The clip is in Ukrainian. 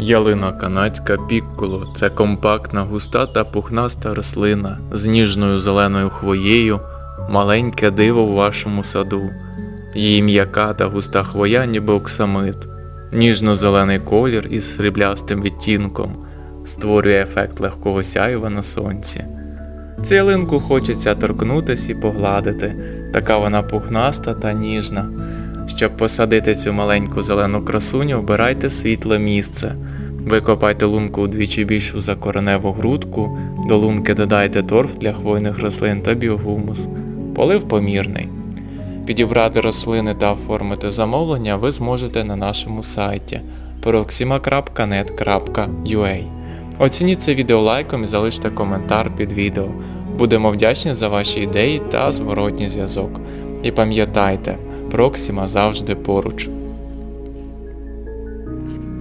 Ялина канадська пікколо це компактна, густа та пухнаста рослина з ніжною зеленою хвоєю, маленьке диво в вашому саду. Її м'яка та густа хвоя ніби оксамит. Ніжно-зелений колір із сріблястим відтінком створює ефект легкого сяйва на сонці. Цю ялинку хочеться торкнутися і погладити, така вона пухнаста та ніжна. Щоб посадити цю маленьку зелену красуню, обирайте світле місце. Викопайте лунку удвічі більшу за кореневу грудку, до лунки додайте торф для хвойних рослин та біогумус. Полив помірний. Підібрати рослини та оформити замовлення ви зможете на нашому сайті proxima.net.ua. Оцініть це відео лайком і залиште коментар під відео. Будемо вдячні за ваші ідеї та зворотній зв'язок. І пам'ятайте, Проксима завжди поруч.